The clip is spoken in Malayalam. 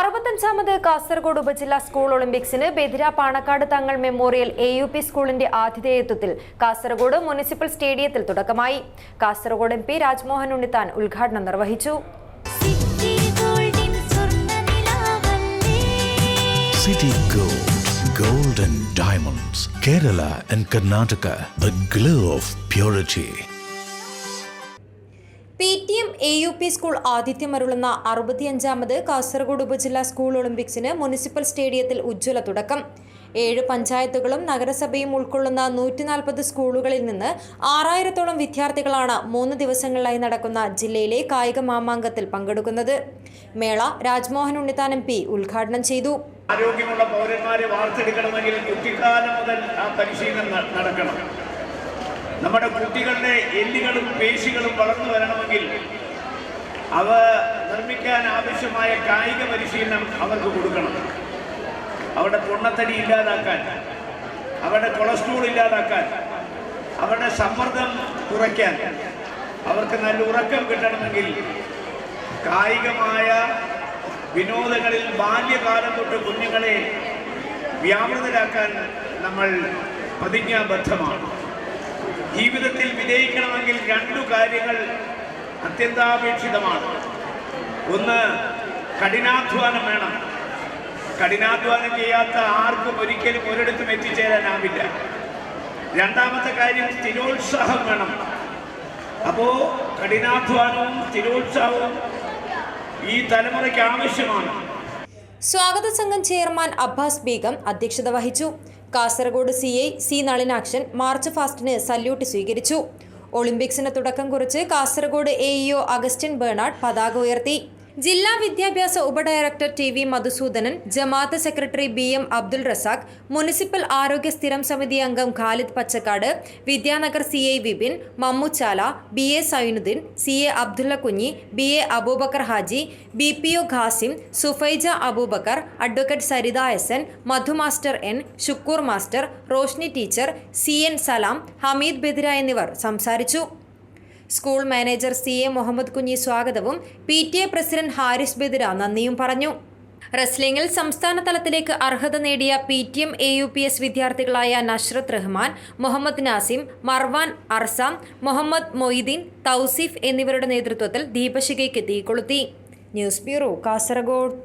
അറുപത്തഞ്ചാമത് കാസർഗോഡ് ഉപജില്ലാ school ഒളിമ്പിക്സിന് ബെതിര Panakkad Thangal memorial A U P സ്കൂളിന്റെ ആതിഥേയത്വത്തിൽ കാസർഗോഡ് മുനിസിപ്പൽ സ്റ്റേഡിയത്തിൽ തുടക്കമായി. കാസർഗോഡ് എം പി രാജ്മോഹൻ ഉണ്ണിത്താൻ ഉദ്ഘാടനം നിർവഹിച്ചു. City Gold, Gold and Diamonds, Kerala and Karnataka, the glow of purity. P T M A U P school ആതിഥ്യമരുളുന്ന അറുപത്തിയഞ്ചാമത് കാസർഗോഡ് ഉപജില്ലാ സ്കൂൾ ഒളിമ്പിക്സിന് മുനിസിപ്പൽ സ്റ്റേഡിയത്തിൽ ഉജ്ജ്വല തുടക്കം. ഏഴ് പഞ്ചായത്തുകളും നഗരസഭയും ഉൾക്കൊള്ളുന്ന നൂറ്റിനാൽപ്പത് സ്കൂളുകളിൽ നിന്ന് ആറായിരത്തോളം വിദ്യാർത്ഥികളാണ് മൂന്ന് ദിവസങ്ങളിലായി നടക്കുന്ന ജില്ലയിലെ കായിക മാമാങ്കത്തിൽ പങ്കെടുക്കുന്നത്. മേള രാജ്മോഹൻ ഉണ്ണിത്താൻ എം പി ഉദ്ഘാടനം ചെയ്തു. ആരോഗ്യമുള്ള പൗരന്മാരെ വാർത്തെടുക്കണമെങ്കിൽ കുട്ടിക്കാലം മുതൽ ആ പരിശീലനം നടക്കണം. നമ്മുടെ കുട്ടികളുടെ എല്ലുകളും പേശികളും വളർന്നു വരണമെങ്കിൽ അവ നിർമ്മിക്കാൻ ആവശ്യമായ കായിക പരിശീലനം അവർക്ക് കൊടുക്കണം. അവരുടെ പൊണ്ണത്തടി ഇല്ലാതാക്കാൻ അവരുടെ കൊളസ്ട്രോൾ ഇല്ലാതാക്കാൻ അവരുടെ സമ്മർദ്ദം കുറയ്ക്കാൻ അവർക്ക് നല്ല ഉറക്കം കിട്ടണമെങ്കിൽ കായികമായ വിനോദങ്ങളിൽ ബാല്യകാലം തൊട്ട് കുഞ്ഞുങ്ങളെ വ്യാപൃതരാക്കാൻ നമ്മൾ പ്രതിജ്ഞാബദ്ധമാണ്. ജീവിതത്തിൽ വിജയിക്കണമെങ്കിൽ രണ്ടു കാര്യങ്ങൾ അത്യന്താപേക്ഷിതമാണ്. ഒന്ന് കഠിനാധ്വാനം വേണം. കഠിനാധ്വാനം ചെയ്യാത്ത ആർക്കും ഒരിക്കലും ഒരിടത്തും എത്തിച്ചേരാനാവില്ല. രണ്ടാമത്തെ കാര്യം സ്ഥിരോത്സാഹം വേണം. അപ്പോ കഠിനാധ്വാനവും സ്ഥിരോത്സാഹവും ഈ തലമുറയ്ക്ക് ആവശ്യമാണ്. സ്വാഗത സംഘം ചെയർമാൻ അബ്ബാസ് ബീഗം അധ്യക്ഷത വഹിച്ചു. Kasaragod C I C Nalinakshan march ഫാസ്റ്റിന് salute സ്വീകരിച്ചു. ഒളിമ്പിക്സിന് തുടക്കം കുറിച്ച് കാസർഗോഡ് എഇഒ ഇഒ അഗസ്റ്റിൻ ബേണാഡ് പതാക ഉയർത്തി. ജില്ലാ വിദ്യാഭ്യാസ ഉപഡയറക്ടർ T V Madhusoodanan Jamaat secretary B M Abdul Razak municipal ആരോഗ്യ സ്ഥിരം സമിതി അംഗം Khalid Pachakkad Vidyanagar C I Vipin Mammuchala B A Sainuddin C A Abdulla Kunhi B A Aboobacker Haji B P O Khasim Sufaija Aboobacker advocate Saritha S N Madhu master N Shukkoor master Roshni teacher C N Salam Hameed Bedira എന്നിവർ സംസാരിച്ചു. School manager C A Muhammad Kunhi സ്വാഗതവും P T A president Haris Bedira നന്ദിയും പറഞ്ഞു. റെസ്ലിംഗിൽ സംസ്ഥാന തലത്തിലേക്ക് അർഹത നേടിയ P T M A U P S വിദ്യാർത്ഥികളായ നഷ്റത്ത് Rahman Muhammad Nasim Marwan Arsam Muhammad Moideen Tauseef എന്നിവരുടെ നേതൃത്വത്തിൽ ദീപശികയ്ക്ക് തീ കൊളുത്തി ന്യൂസ് ബ്യൂറോ കാസർഗോഡ്.